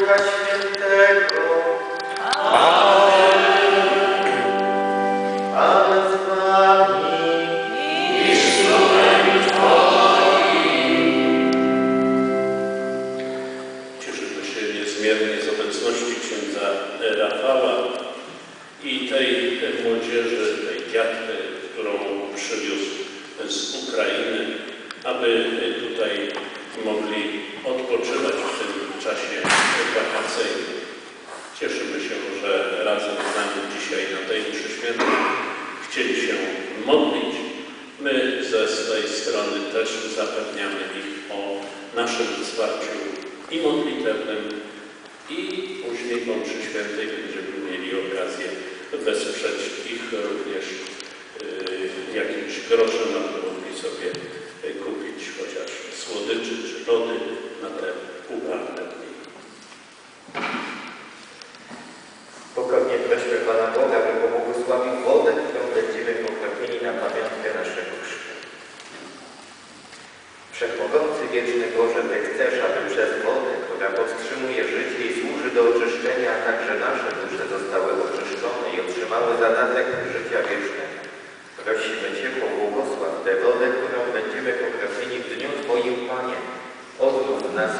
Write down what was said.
Ducha Świętego. Pan z wami. Cieszymy się niezmiernie z obecności księdza Rafała i tej młodzieży, tej dziadkę, którą przywiózł z Ukrainy, aby tutaj swojej strony też zapewniamy ich o naszym wsparciu i modlitewnym, i później po mszy świętej będziemy mieli okazję wesprzeć ich również yy, jakimś groszem, Wszechmogący wieczny Boże, Ty chcesz, aby przez wodę, która podtrzymuje życie i służy do oczyszczenia, a także nasze dusze zostały oczyszczone i otrzymały zadatek życia wiecznego. Prosimy Cię, pobłogosław tę wodę, którą będziemy pokropieni w dniu Twoim, Panie. Odmów nas